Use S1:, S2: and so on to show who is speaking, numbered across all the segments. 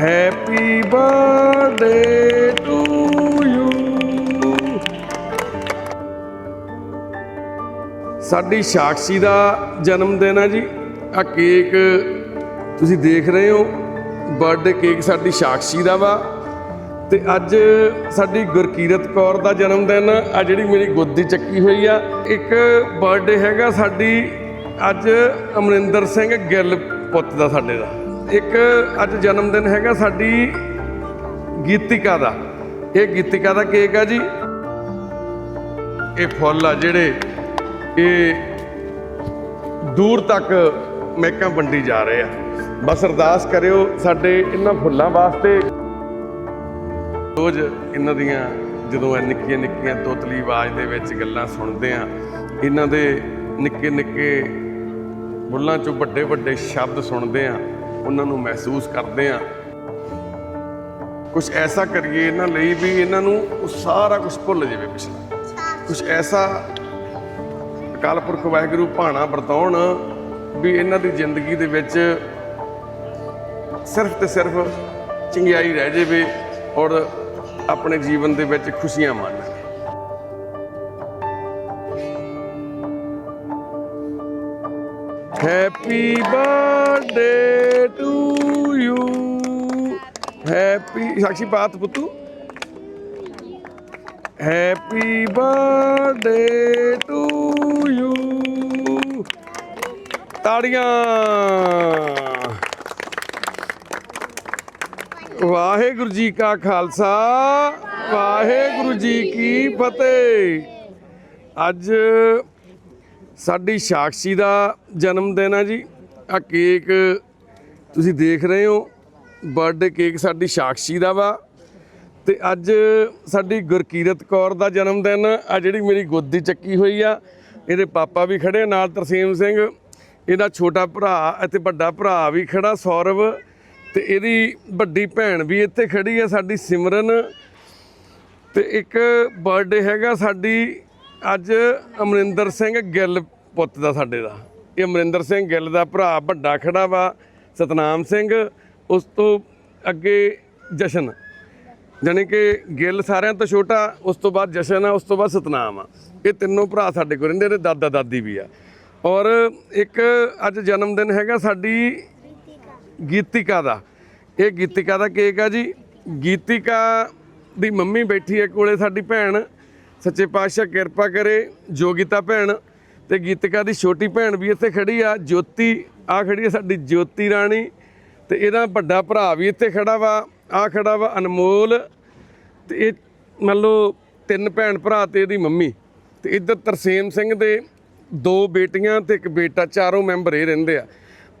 S1: Happy birthday to you ਸਾਡੀ ਸਾਕਸ਼ੀ ਦਾ ਜਨਮ ਦਿਨ ਹੈ ਜੀ। ਆ ਕੇਕ ਤੁਸੀਂ ਦੇਖ ਰਹੇ ਹੋ। ਬਰਥਡੇ ਕੇਕ ਸਾਡੀ ਸਾਕਸ਼ੀ ਦਾ ਵਾ। ਤੇ ਅੱਜ ਸਾਡੀ ਗੁਰਕੀਰਤ ਕੌਰ ਦਾ ਜਨਮ ਦਿਨ ਆ। ਜਿਹੜੀ ਮੇਰੀ ਗੋਦੀ ਚੱਕੀ ਹੋਈ ਆ। ਇੱਕ ਬਰਥਡੇ ਹੈਗਾ ਸਾਡੀ ਅੱਜ ਅਮਰਿੰਦਰ ਸਿੰਘ ਗਿੱਲ ਪੁੱਤ ਦਾ ਸਾਡੇ ਦਾ। ਇੱਕ ਅੱਜ ਜਨਮ ਦਿਨ ਹੈਗਾ ਸਾਡੀ ਗੀਤਿਕਾ ਦਾ। ਇਹ ਗੀਤਿਕਾ ਦਾ ਕੇਕ ਆ ਜੀ। ਇਹ ਫੁੱਲ ਆ ਜਿਹੜੇ ਇਹ ਦੂਰ ਤੱਕ ਮਹਿਕਾਂ ਵੰਡੀ ਜਾ ਰਹੇ ਆ। ਬਸ ਅਰਦਾਸ ਕਰਿਓ ਸਾਡੇ ਇਹਨਾਂ ਫੁੱਲਾਂ ਵਾਸਤੇ। ਰੋਜ਼ ਇਹਨਾਂ ਦੀਆਂ ਜਦੋਂ ਇਹ ਨਿੱਕੀਆਂ ਨਿੱਕੀਆਂ ਤੋਤਲੀ ਆਵਾਜ਼ ਦੇ ਵਿੱਚ ਗੱਲਾਂ ਸੁਣਦੇ ਆ, ਇਹਨਾਂ ਦੇ ਨਿੱਕੇ ਨਿੱਕੇ ਬੁੱਲਾਂ ਚੋਂ ਵੱਡੇ ਵੱਡੇ ਸ਼ਬਦ ਸੁਣਦੇ ਆ। ਉਹਨਾਂ ਨੂੰ ਮਹਿਸੂਸ ਕਰਦੇ ਆ ਕੁਝ ਐਸਾ ਕਰੀਏ ਇਹਨਾਂ ਲਈ ਵੀ ਇਹਨਾਂ ਨੂੰ ਉਹ ਸਾਰਾ ਕੁਝ ਭੁੱਲ ਜਾਵੇ ਪਿਛਲਾ ਕੁਝ ਐਸਾ ਅਕਾਲ ਪੁਰਖ ਵਾਹਿਗੁਰੂ ਭਾਣਾ ਵਰਤਾਉਣ ਵੀ ਇਹਨਾਂ ਦੀ ਜ਼ਿੰਦਗੀ ਦੇ ਵਿੱਚ ਸਿਰਫ ਤੇ ਸਿਰਫ ਚੰਗਿਆਈ ਰਹਿ ਜਾਵੇ ਔਰ ਆਪਣੇ ਜੀਵਨ ਦੇ ਵਿੱਚ ਖੁਸ਼ੀਆਂ ਮਾਣਨ happy birthday to you happy ਸਾਖੀ ਬਾਤ ਪੁੱਤੂ ਹੈਪੀ ਬਰਥਡੇ ਟੂ ਯੂ ਤਾੜੀਆਂ ਵਾਹਿਗੁਰੂ ਜੀ ਕਾ ਖਾਲਸਾ ਵਾਹਿਗੁਰੂ ਜੀ ਕੀ ਫਤਿਹ ਅੱਜ ਸਾਡੀ ਸਾਕਸ਼ੀ ਦਾ ਜਨਮ ਦਿਨ ਆ ਜੀ ਆ ਕੇਕ ਤੁਸੀਂ ਦੇਖ ਰਹੇ ਹੋ ਬਰਥਡੇ ਕੇਕ ਸਾਡੀ ਸਾਕਸ਼ੀ ਦਾ ਵਾ। ਤੇ ਅੱਜ ਸਾਡੀ ਗੁਰਕੀਰਤ ਕੌਰ ਦਾ ਜਨਮ ਦਿਨ ਆ ਜਿਹੜੀ ਮੇਰੀ ਗੋਦੀ ਚੱਕੀ ਹੋਈ ਆ, ਇਹਦੇ ਪਾਪਾ ਵੀ ਖੜੇ ਆ, ਨਾਲ ਤਰਸੇਮ ਸਿੰਘ, ਇਹਦਾ ਛੋਟਾ ਭਰਾ ਅਤੇ ਵੱਡਾ ਭਰਾ ਵੀ ਖੜਾ, ਸੌਰਵ, ਤੇ ਇਹਦੀ ਵੱਡੀ ਭੈਣ ਵੀ ਇੱਥੇ ਖੜੀ ਆ, ਸਾਡੀ ਸਿਮਰਨ। ਤੇ ਇੱਕ ਬਰਥਡੇ ਹੈਗਾ ਸਾਡੀ ਅੱਜ ਅਮਰਿੰਦਰ ਸਿੰਘ ਗਿੱਲ ਪੁੱਤ ਦਾ ਸਾਡੇ ਦਾ। ਇਹ ਅਮਰਿੰਦਰ ਸਿੰਘ ਗਿੱਲ ਦਾ ਭਰਾ ਵੱਡਾ ਖੜਾ ਵਾ ਸਤਨਾਮ ਸਿੰਘ, ਉਸ ਤੋਂ ਅੱਗੇ ਜਸ਼ਨ। ਜਾਣੀ ਕਿ ਗਿੱਲ ਸਾਰਿਆਂ ਤੋਂ ਛੋਟਾ, ਉਸ ਤੋਂ ਬਾਅਦ ਜਸ਼ਨ ਆ, ਉਸ ਤੋਂ ਬਾਅਦ ਸਤਨਾਮ ਆ। ਇਹ ਤਿੰਨੋਂ ਭਰਾ ਸਾਡੇ ਕੋਲ ਰਹਿੰਦੇ ਨੇ, ਦਾਦਾ ਦਾਦੀ ਵੀ ਆ। ਔਰ ਇੱਕ ਅੱਜ ਜਨਮ ਦਿਨ ਹੈਗਾ ਸਾਡੀ ਗੀਤਿਕਾ ਦਾ। ਇਹ ਗੀਤਿਕਾ ਦਾ ਕੇਕ ਆ ਜੀ। ਗੀਤਿਕਾ ਦੀ ਮੰਮੀ ਬੈਠੀ ਹੈ ਕੋਲੇ ਸਾਡੀ ਭੈਣ। ਸੱਚੇ ਪਾਤਸ਼ਾਹ ਕਿਰਪਾ ਕਰੇ, ਜੋਗਿਤਾ ਭੈਣ। ਤੇ ਗੀਤਿਕਾ ਦੀ ਛੋਟੀ ਭੈਣ ਵੀ ਇੱਥੇ ਖੜੀ ਆ, ਜੋਤੀ ਆ ਖੜੀ ਆ ਸਾਡੀ ਜੋਤੀ ਰਾਣੀ ਤੇ ਇਹਦਾ ਵੱਡਾ ਭਰਾ ਵੀ ਇੱਥੇ ਖੜਾ ਵਾ, ਆ ਖੜਾ ਵਾ ਅਨਮੋਲ ਤੇ ਇਹ ਮੰਨ ਲਓ ਤਿੰਨ ਭੈਣ ਭਰਾ ਤੇ ਇਹਦੀ ਮੰਮੀ ਤੇ ਇੱਧਰ ਤਰਸੇਮ ਸਿੰਘ ਦੇ ਦੋ ਬੇਟੀਆਂ ਤੇ ਇੱਕ ਬੇਟਾ, ਚਾਰੋਂ ਮੈਂਬਰ ਇਹ ਰਹਿੰਦੇ ਆ।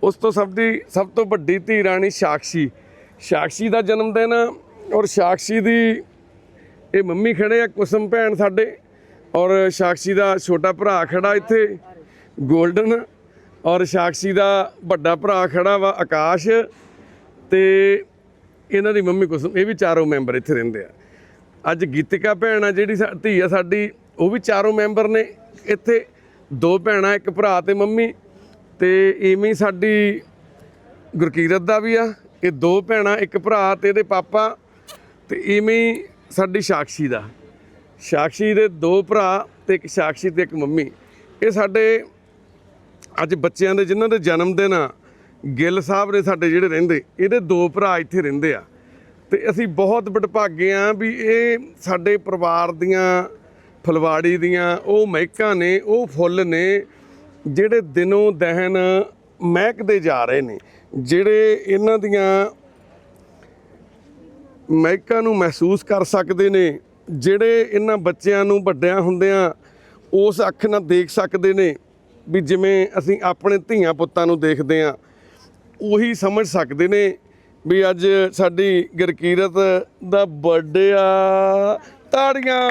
S1: ਉਸ ਤੋਂ ਸਭ ਦੀ ਸਭ ਤੋਂ ਵੱਡੀ ਧੀ ਰਾਣੀ ਸਾਕਸ਼ੀ। ਸਾਕਸ਼ੀ ਦਾ ਜਨਮ ਦਿਨ ਔਰ ਸਾਕਸ਼ੀ ਦੀ ਇਹ ਮੰਮੀ ਖੜੇ ਆ, ਕੁਸਮ ਭੈਣ ਸਾਡੇ ਔਰ ਸਾਕਸ਼ੀ ਦਾ ਛੋਟਾ ਭਰਾ ਖੜਾ ਇੱਥੇ, ਗੋਲਡਨ ਔਰ ਸਾਕਸ਼ੀ ਦਾ ਵੱਡਾ ਭਰਾ ਖੜਾ ਵਾ ਆਕਾਸ਼ ਤੇ ਇਹਨਾਂ ਦੀ ਮੰਮੀ ਕੁਸਮ, ਇਹ ਵੀ ਚਾਰੋਂ ਮੈਂਬਰ ਇੱਥੇ ਰਹਿੰਦੇ ਆ। ਅੱਜ ਗੀਤਿਕਾ ਭੈਣ ਆ, ਜਿਹੜੀ ਸਾ- ਧੀ ਆ ਸਾਡੀ, ਉਹ ਵੀ ਚਾਰੋਂ ਮੈਂਬਰ ਨੇ। ਇੱਥੇ ਦੋ ਭੈਣਾਂ, ਇੱਕ ਭਰਾ ਤੇ ਮੰਮੀ ਤੇ ਇਵੇਂ ਸਾਡੀ ਗੁਰਕੀਰਤ ਦਾ ਵੀ ਆ, ਇਹ ਦੋ ਭੈਣਾਂ, ਇੱਕ ਭਰਾ ਤੇ ਇਹਦੇ ਪਾਪਾ ਤੇ ਇਵੇਂ ਸਾਡੀ ਸਾਕਸ਼ੀ ਦਾ। ਸਾਕਸ਼ੀ ਦੇ ਦੋ ਭਰਾ ਤੇ ਇੱਕ ਸਾਕਸ਼ੀ ਤੇ ਇੱਕ ਮੰਮੀ। ਇਹ ਸਾਡੇ ਅੱਜ ਬੱਚਿਆਂ ਦੇ ਜਿਨ੍ਹਾਂ ਦੇ ਜਨਮ ਦਿਨ ਆ, ਗਿੱਲ ਸਾਹਿਬ ਨੇ ਸਾਡੇ ਜਿਹੜੇ ਰਹਿੰਦੇ, ਇਹਦੇ ਦੋ ਭਰਾ ਇੱਥੇ ਰਹਿੰਦੇ ਆ। ਤੇ ਅਸੀਂ ਬਹੁਤ ਵਡਭਾਗੇ ਆ ਵੀ ਇਹ ਸਾਡੇ ਪਰਿਵਾਰ ਦੀਆਂ, ਫੁਲਵਾੜੀ ਦੀਆਂ, ਉਹ ਮਹਿਕਾਂ ਨੇ, ਉਹ ਫੁੱਲ ਨੇ, ਜਿਹੜੇ ਦਿਨੋਂ ਦਹਿਨ ਮਹਿਕਦੇ ਜਾ ਰਹੇ ਨੇ, ਜਿਹੜੇ ਇਹਨਾਂ ਦੀਆਂ ਮਹਿਕਾਂ ਨੂੰ ਮਹਿਸੂਸ ਕਰ ਸਕਦੇ ਨੇ, ਜਿਹੜੇ ਇਹਨਾਂ ਬੱਚਿਆਂ ਨੂੰ ਵੱਡਿਆਂ ਹੁੰਦਿਆਂ ਉਸ ਅੱਖ ਨਾਲ ਦੇਖ ਸਕਦੇ ਨੇ ਵੀ ਜਿਵੇਂ ਅਸੀਂ ਆਪਣੇ ਧੀਆਂ ਪੁੱਤਾਂ ਨੂੰ ਦੇਖਦੇ ਆ ਉਹੀ ਸਮਝ ਸਕਦੇ ਨੇ ਵੀ ਅੱਜ ਸਾਡੀ ਗਰਕੀਰਤ ਦਾ ਬਰਥਡੇ ਆ, ਤਾੜੀਆਂ।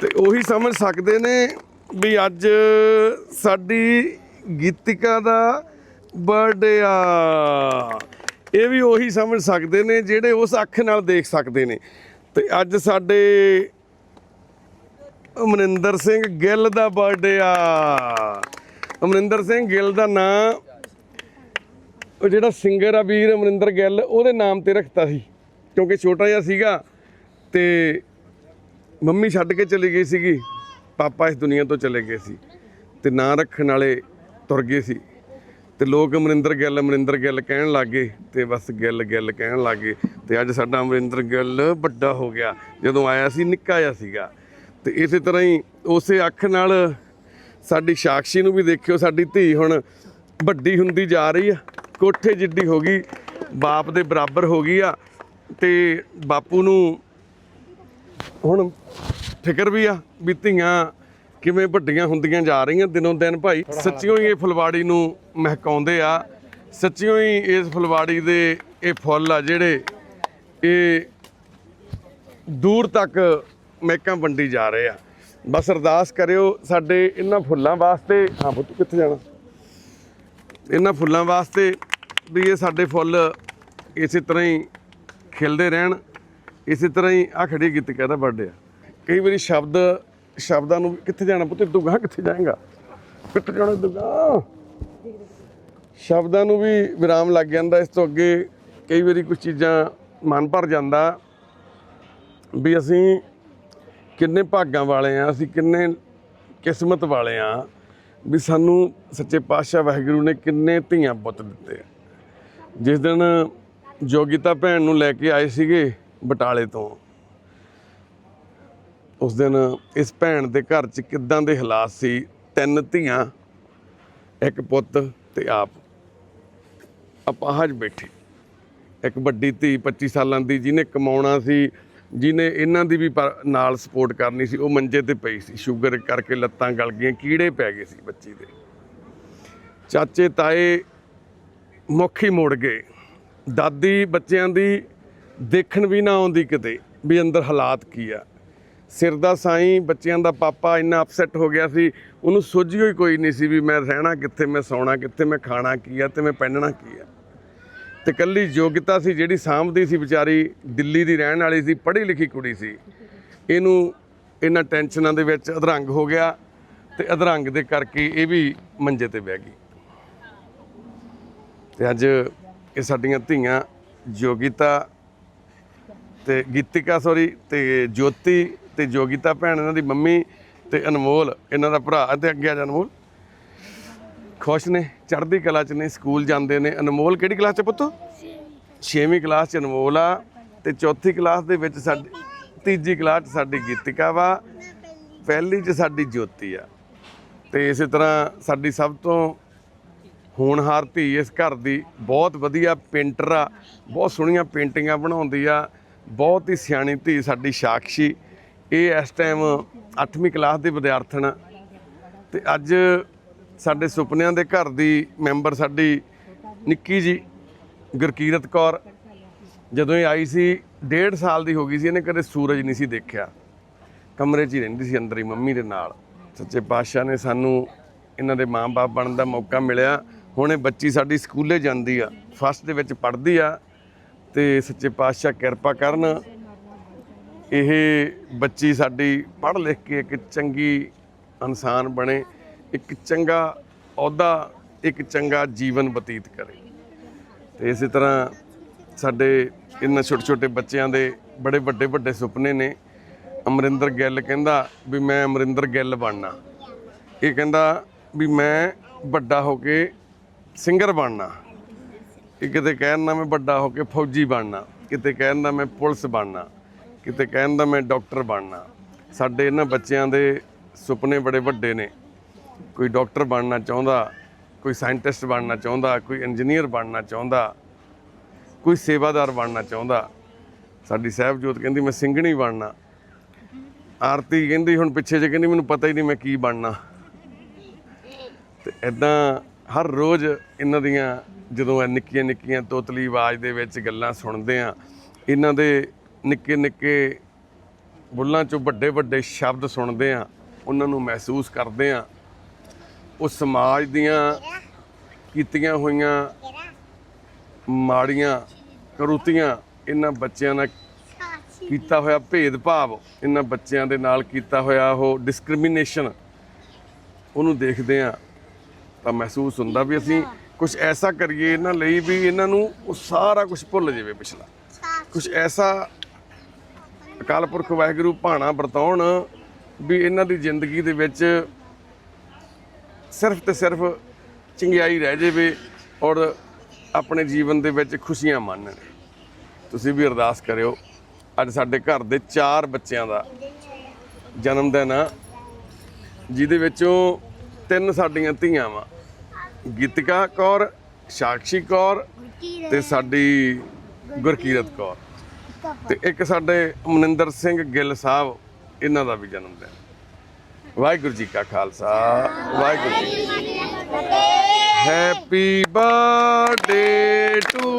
S1: ਤੇ ਉਹੀ ਸਮਝ ਸਕਦੇ ਨੇ ਵੀ ਅੱਜ ਸਾਡੀ ਗੀਤਿਕਾ ਦਾ ਬਰਥਡੇ ਆ। ਇਹ ਵੀ ਉਹੀ ਸਮਝ ਸਕਦੇ ਨੇ ਜਿਹੜੇ ਉਸ ਅੱਖ ਨਾਲ ਦੇਖ ਸਕਦੇ ਨੇ। ਤੇ ਅੱਜ ਸਾਡੇ ਅਮਰਿੰਦਰ ਸਿੰਘ ਗਿੱਲ ਦਾ ਬਰਥਡੇ ਆ। ਅਮਰਿੰਦਰ ਸਿੰਘ ਗਿੱਲ ਦਾ ਨਾਂ, ਉਹ ਜਿਹੜਾ ਸਿੰਗਰ ਆ ਵੀਰ ਅਮਰਿੰਦਰ ਗਿੱਲ, ਉਹਦੇ ਨਾਮ ਤੇ ਰੱਖਤਾ ਸੀ, ਕਿਉਂਕਿ ਛੋਟਾ ਜਿਹਾ ਸੀਗਾ ਤੇ ਮੰਮੀ ਛੱਡ ਕੇ ਚਲੀ ਗਈ ਸੀਗੀ, ਪਾਪਾ ਇਸ ਦੁਨੀਆ ਤੋਂ ਚਲੇ ਗਏ ਸੀ ਤੇ ਨਾਂ ਰੱਖਣ ਵਾਲੇ ਤੁਰ ਗਏ ਸੀ ਤੇ ਲੋਕ ਅਮਰਿੰਦਰ ਗਿੱਲ ਅਮਰਿੰਦਰ ਗਿੱਲ ਕਹਿਣ ਲੱਗੇ ਤੇ ਬਸ ਗਿੱਲ ਗਿੱਲ ਕਹਿਣ ਲੱਗੇ ਤੇ ਅੱਜ ਸਾਡਾ ਅਮਰਿੰਦਰ ਗਿੱਲ ਵੱਡਾ ਹੋ ਗਿਆ, ਜਦੋਂ ਆਇਆ ਸੀ ਨਿੱਕਾ ਜਿਹਾ ਸੀਗਾ। ਤੇ ਇਸੇ ਤਰ੍ਹਾਂ ਹੀ ਉਸੇ ਅੱਖ ਨਾਲ ਸਾਡੀ ਸਾਕਸ਼ੀ ਨੂੰ ਵੀ ਦੇਖਿਓ ਸਾਡੀ ਧੀ ਹੁਣ ਵੱਡੀ ਹੁੰਦੀ ਜਾ ਰਹੀ ਆ। ਕੋਠੇ ਜਿੱਡੀ ਹੋ ਗਈ ਬਾਪ ਦੇ ਬਰਾਬਰ ਹੋ ਗਈ ਆ ਤੇ ਬਾਪੂ ਨੂੰ ਹੁਣ ਫਿਕਰ ਵੀ ਆ ਵੀ ਧੀਆਂ ਕਿਵੇਂ ਵੱਡੀਆਂ ਹੁੰਦੀਆਂ ਜਾ ਰਹੀਆਂ ਦਿਨੋਂ ਦਿਨ ਭਾਈ। ਸੱਚਿਓ ਹੀ ਇਹ ਫੁਲਵਾੜੀ ਨੂੰ ਮਹਿਕਾਉਂਦੇ ਆ ਸੱਚਿਓ ਹੀ ਇਸ ਫੁਲਵਾੜੀ ਦੇ ਇਹ ਫੁੱਲ ਆ ਜਿਹੜੇ ਇਹ ਦੂਰ ਤੱਕ ਮਹਿਕਾਂ ਵੰਡੀ ਜਾ ਰਹੇ ਆ। ਬਸ ਅਰਦਾਸ ਕਰਿਓ ਸਾਡੇ ਇਹਨਾਂ ਫੁੱਲਾਂ ਵਾਸਤੇ ਹਾਂ ਪੁੱਤ, ਕਿੱਥੇ ਜਾਣਾ? ਇਹਨਾਂ ਫੁੱਲਾਂ ਵਾਸਤੇ ਵੀ ਇਹ ਸਾਡੇ ਫੁੱਲ ਇਸੇ ਤਰ੍ਹਾਂ ਹੀ ਖਿਲਦੇ ਰਹਿਣ। ਇਸੇ ਤਰ੍ਹਾਂ ਹੀ ਆ ਖੜੀ ਗੀਤ ਕਹਿੰਦਾ ਬਰਥਡੇ ਆ। ਕਈ ਵਾਰੀ ਸ਼ਬਦ ਸ਼ਬਦਾਂ ਨੂੰ ਵੀ- ਕਿੱਥੇ ਜਾਣਾ ਪੁੱਤ? ਤੂੰ ਕਿੱਥੇ ਜਾਏਗਾ? ਕਿੱਥੇ ਜਾਣਾ ਤੂੰ ਸ਼ਬਦਾਂ ਨੂੰ ਵੀ ਵਿਰਾਮ ਲੱਗ ਜਾਂਦਾ, ਇਸ ਤੋਂ ਅੱਗੇ ਕਈ ਵਾਰੀ ਕੁਝ ਚੀਜ਼ਾਂ ਮਨ ਭਰ ਜਾਂਦਾ। ਵੀ ਅਸੀਂ ਕਿੰਨੇ ਭਾਗਾਂ ਵਾਲੇ ਆ, ਅਸੀਂ ਕਿੰਨੇ ਕਿਸਮਤ ਵਾਲੇ ਆ ਵੀ ਸਾਨੂੰ ਸੱਚੇ ਪਾਤਸ਼ਾਹ ਵਾਹਿਗੁਰੂ ਨੇ ਕਿੰਨੇ ਧੀਆਂ ਪੁੱਤ ਦਿੱਤੇ। ਜਿਸ ਦਿਨ ਜੋਗਿਤਾ ਭੈਣ ਨੂੰ ਲੈ ਕੇ ਆਏ ਸੀਗੇ ਬਟਾਲੇ ਤੋਂ, ਉਸ ਦਿਨ ਇਸ ਭੈਣ ਦੇ ਘਰ 'ਚ ਕਿੱਦਾਂ ਦੇ ਹਾਲਾਤ ਸੀ? ਤਿੰਨ ਧੀਆਂ, ਇੱਕ ਪੁੱਤ ਤੇ ਆਪ। ਅਪਾਹਜ ਬੈਠੀ। ਇੱਕ ਵੱਡੀ ਧੀ 25 ਸਾਲਾਂ ਦੀ ਜਿਹਨੇ ਕਮਾਉਣਾ ਸੀ ਜਿਹਨੇ ਇਹਨਾਂ ਦੀ ਵੀ ਪਰ- ਨਾਲ ਸਪੋਰਟ ਕਰਨੀ ਸੀ, ਉਹ ਮੰਜੇ ਤੇ ਪਈ ਸੀ ਸ਼ੂਗਰ ਕਰਕੇ ਲੱਤਾਂ ਗਲ ਗਈਆਂ, ਕੀੜੇ ਪੈ ਗਏ ਸੀ ਬੱਚੀ ਦੇ। ਚਾਚੇ, ਤਾਏ ਮੁੱਖ ਹੀ ਮੁੜ ਗਏ। ਦਾਦੀ ਬੱਚਿਆਂ ਦੀ ਦੇਖਣ ਵੀ ਨਾ ਆਉਂਦੀ ਕਿਤੇ ਵੀ ਅੰਦਰ ਹਾਲਾਤ ਕੀ ਆ। ਸਿਰ ਦਾ ਸਾਈਂ, ਬੱਚਿਆਂ ਦਾ ਪਾਪਾ ਇੰਨਾ ਅਪਸੈਟ ਹੋ ਗਿਆ ਸੀ, ਉਹਨੂੰ ਸੋਝੀ ਹੋਈ ਕੋਈ ਨਹੀਂ ਸੀ ਵੀ ਮੈਂ ਰਹਿਣਾ ਕਿੱਥੇ, ਮੈਂ ਸੌਣਾ ਕਿੱਥੇ, ਮੈਂ ਖਾਣਾ ਕੀ ਆ ਤੇ ਮੈਂ ਪਹਿਨਣਾ ਕੀ ਆ। ਤੇ ਕੱਲੀ ਯੋਗਿਤਾ ਸੀ, ਜਿਹੜੀ ਸਾਂਭਦੀ ਸੀ ਵਿਚਾਰੀ, ਦਿੱਲੀ ਦੀ ਰਹਿਣ ਵਾਲੀ ਸੀ, ਪੜ੍ਹੀ ਲਿਖੀ ਕੁੜੀ ਸੀ। ਇਹਨੂੰ ਇਹਨਾਂ ਟੈਨਸ਼ਨਾਂ ਦੇ ਵਿੱਚ ਅਧਰੰਗ ਹੋ ਗਿਆ ਤੇ ਅਧਰੰਗ ਦੇ ਕਰਕੇ ਇਹ ਵੀ ਮੰਜੇ ਤੇ ਬਹਿ ਗਈ। ਤੇ ਅੱਜ ਇਹ ਸਾਡੀਆਂ ਧੀਆਂ ਯੋਗਿਤਾ ਤੇ ਗੀਤਿਕਾ ਸੌਰੀ ਤੇ ਜੋਤੀ ਤੇ ਯੋਗਿਤਾ ਭੈਣ ਇਹਨਾਂ ਦੀ ਮੰਮੀ ਤੇ ਅਨਮੋਲ, ਇਹਨਾਂ ਦਾ ਭਰਾ ਤੇ ਅੱਗੇ ਆ ਜਾ ਅਨਮੋਲ। ਖੁਸ਼ ਨੇ, ਚੜ੍ਹਦੀ ਕਲਾ ਚ ਨੇ, ਸਕੂਲ ਜਾਂਦੇ ਨੇ। ਅਨਮੋਲ ਕਿਹੜੀ ਕਲਾਸ ਚ ਪੁੱਤ? 6ਵੀਂ ਕਲਾਸ ਚ ਅਨਮੋਲ ਆ ਤੇ ਚੌਥੀ ਕਲਾਸ ਦੇ ਵਿੱਚ ਸਾਡੀ, ਤੀਜੀ ਕਲਾਸ ਚ ਸਾਡੀ ਗੀਤਿਕਾ ਵਾ, ਪਹਿਲੀ ਚ ਸਾਡੀ ਜੋਤੀ ਆ। ਤੇ ਇਸੇ ਤਰ੍ਹਾਂ ਸਾਡੀ ਸਭ ਤੋਂ ਹੋਣਹਾਰ ਧੀ ਇਸ ਘਰ ਦੀ ਬਹੁਤ ਵਧੀਆ ਪੇਂਟਰ ਆ, ਬਹੁਤ ਸੋਹਣੀਆਂ ਪੇਂਟਿੰਗਾਂ ਬਣਾਉਂਦੀ ਆ, ਬਹੁਤ ਹੀ ਸਿਆਣੀ ਧੀ ਸਾਡੀ ਸਾਕਸ਼ੀ। ਇਹ ਇਸ ਟਾਈਮ 8ਵੀਂ ਕਲਾਸ ਦੀ ਵਿਦਿਆਰਥਣ ਆ। ਤੇ ਅੱਜ ਸਾਡੇ ਸੁਪਨਿਆਂ ਦੇ ਘਰ ਦੀ ਮੈਂਬਰ ਸਾਡੀ ਨਿੱਕੀ ਜੀ ਗੁਰਕੀਰਤ ਕੌਰ, ਜਦੋਂ ਇਹ ਆਈ ਸੀ, ਡੇਢ ਸਾਲ ਦੀ ਹੋ ਗਈ ਸੀ, ਇਹਨੇ ਕਦੇ ਸੂਰਜ ਨਹੀਂ ਸੀ ਦੇਖਿਆ। ਕਮਰੇ 'ਚ ਹੀ ਰਹਿੰਦੀ ਸੀ ਅੰਦਰ ਹੀ, ਮੰਮੀ ਦੇ ਨਾਲ। ਸੱਚੇ ਪਾਤਸ਼ਾਹ ਨੇ ਸਾਨੂੰ ਇਹਨਾਂ ਦੇ ਮਾਂ-ਬਾਪ ਬਣਨ ਦਾ ਮੌਕਾ ਮਿਲਿਆ। ਹੁਣ ਇਹ ਬੱਚੀ ਸਾਡੀ ਸਕੂਲੇ ਜਾਂਦੀ ਆ ਫਸਟ ਦੇ ਵਿੱਚ ਪੜ੍ਹਦੀ ਆ ਤੇ ਸੱਚੇ ਪਾਤਸ਼ਾਹ ਕਿਰਪਾ ਕਰਨ ਇਹ ਬੱਚੀ ਸਾਡੀ ਪੜ੍ਹ ਲਿਖ ਕੇ ਇੱਕ ਚੰਗੀ ਇਨਸਾਨ ਬਣੇ। ਇੱਕ ਚੰਗਾ ਅਹੁਦਾ, ਇੱਕ ਚੰਗਾ ਜੀਵਨ ਬਤੀਤ ਕਰੇ। ਤੇ ਇਸੇ ਤਰ੍ਹਾਂ ਸਾਡੇ ਇਹਨਾਂ ਛੋਟੇ ਛੋਟੇ ਬੱਚਿਆਂ ਦੇ ਬੜੇ ਵੱਡੇ ਵੱਡੇ ਸੁਪਨੇ ਨੇ। ਅਮਰਿੰਦਰ ਗਿੱਲ ਕਹਿੰਦਾ ਵੀ ਮੈਂ ਅਮਰਿੰਦਰ ਗਿੱਲ ਬਣਨਾ। ਇਹ ਕਹਿੰਦਾ ਵੀ ਮੈਂ ਵੱਡਾ ਹੋ ਕੇ ਸਿੰਗਰ ਬਣਨਾ। ਇਹ ਕਿਤੇ ਕਹਿਣ ਕਹਿੰਦਾ ਮੈਂ ਵੱਡਾ ਹੋ ਕੇ ਫੌਜੀ ਬਣਨਾ। ਕਿਤੇ ਕਹਿੰਦਾ ਮੈਂ ਪੁਲਿਸ ਬਣਨਾ। ਕਿਤੇ ਕਹਿਣ ਦਾ ਮੈਂ ਡਾਕਟਰ ਬਣਨਾ। ਸਾਡੇ ਇਹਨਾਂ ਬੱਚਿਆਂ ਦੇ ਸੁਪਨੇ ਬੜੇ ਵੱਡੇ ਨੇ। ਕੋਈ ਡਾਕਟਰ ਬਣਨਾ ਚਾਹੁੰਦਾ, ਕੋਈ ਸਾਇੰਟਿਸਟ ਬਣਨਾ ਚਾਹੁੰਦਾ, ਕੋਈ ਇੰਜੀਨੀਅਰ ਬਣਨਾ ਚਾਹੁੰਦਾ, ਕੋਈ ਸੇਵਾਦਾਰ ਬਣਨਾ ਚਾਹੁੰਦਾ। ਸਾਡੀ ਸਾਹਿਬਜੋਤ ਕਹਿੰਦੀ, ਮੈਂ ਸਿੰਘਣੀ ਬਣਨਾ। ਆਰਤੀ ਕਹਿੰਦੀ, ਹੁਣ ਪਿੱਛੇ ਜੇ ਕਹਿੰਦੀ, ਮੈਨੂੰ ਪਤਾ ਹੀ ਨਹੀਂ ਮੈਂ ਕੀ ਬਣਨਾ। ਤੇ ਇਦਾਂ ਹਰ ਰੋਜ਼ ਇਹਨਾਂ ਦੀਆਂ ਜਦੋਂ ਇਹ ਨਿੱਕੀਆਂ ਨਿੱਕੀਆਂ ਤੋਤਲੀ ਆਵਾਜ਼ ਦੇ ਵਿੱਚ ਗੱਲਾਂ ਸੁਣਦੇ ਆ ਇਹਨਾਂ ਦੇ ਨਿੱਕੇ ਨਿੱਕੇ ਬੁੱਲਾਂ ਚੋਂ ਵੱਡੇ ਵੱਡੇ ਸ਼ਬਦ ਸੁਣਦੇ ਆ ਉਹਨਾਂ ਨੂੰ ਮਹਿਸੂਸ ਕਰਦੇ ਆ ਉਹ ਸਮਾਜ ਦੀਆਂ ਕੀਤੀਆਂ ਹੋਈਆਂ ਮਾੜੀਆਂ ਕਰੂਤੀਆਂ ਇਹਨਾਂ ਬੱਚਿਆਂ ਨਾਲ ਕੀਤਾ ਹੋਇਆ ਭੇਦਭਾਵ, ਇਹਨਾਂ ਬੱਚਿਆਂ ਦੇ ਨਾਲ ਕੀਤਾ ਹੋਇਆ ਉਹ ਡਿਸਕ੍ਰਿਮੀਨੇਸ਼ਨ ਉਹਨੂੰ ਦੇਖਦੇ ਆ ਤਾਂ ਮਹਿਸੂਸ ਹੁੰਦਾ ਵੀ ਅਸੀਂ ਕੁਝ ਐਸਾ ਕਰੀਏ ਇਹਨਾਂ ਲਈ ਵੀ ਇਹਨਾਂ ਨੂੰ ਉਹ ਸਾਰਾ ਕੁਝ ਭੁੱਲ ਜਾਵੇ ਪਿਛਲਾ। ਕੁਝ ਐਸਾ ਅਕਾਲ ਪੁਰਖ ਵਾਹਿਗੁਰੂ ਭਾਣਾ ਵਰਤਾਉਣ ਵੀ ਇਹਨਾਂ ਦੀ ਜ਼ਿੰਦਗੀ ਦੇ ਵਿੱਚ ਸਿਰਫ ਤੇ ਸਿਰਫ ਚੰਗਿਆਈ ਰਹਿ ਜਾਵੇ ਔਰ ਆਪਣੇ ਜੀਵਨ ਦੇ ਵਿੱਚ ਖੁਸ਼ੀਆਂ ਮਾਣਨ ਤੁਸੀਂ ਵੀ ਅਰਦਾਸ ਕਰਿਓ, ਅੱਜ ਸਾਡੇ ਘਰ ਦੇ ਚਾਰ ਬੱਚਿਆਂ ਦਾ ਜਨਮ ਦਿਨ ਆ, ਜਿਹਦੇ ਵਿੱਚੋਂ ਤਿੰਨ ਸਾਡੀਆਂ ਧੀਆਂ ਵਾ। ਗੀਤਿਕਾ ਕੌਰ, ਸਾਕਸ਼ੀ ਕੌਰ ਤੇ ਸਾਡੀ ਗੁਰਕੀਰਤ ਕੌਰ। ਤੇ ਇੱਕ ਸਾਡੇ ਮਨਿੰਦਰ ਸਿੰਘ ਗਿੱਲ ਸਾਹਿਬ, ਇਹਨਾਂ ਦਾ ਵੀ ਜਨਮ ਦਿਨ। ਵਾਹਿਗੁਰੂ ਜੀ ਕਾ ਖਾਲਸਾ ਵਾਹਿਗੁਰੂ ਜੀ ਕੀ ਫਤਿਹ। Happy birthday to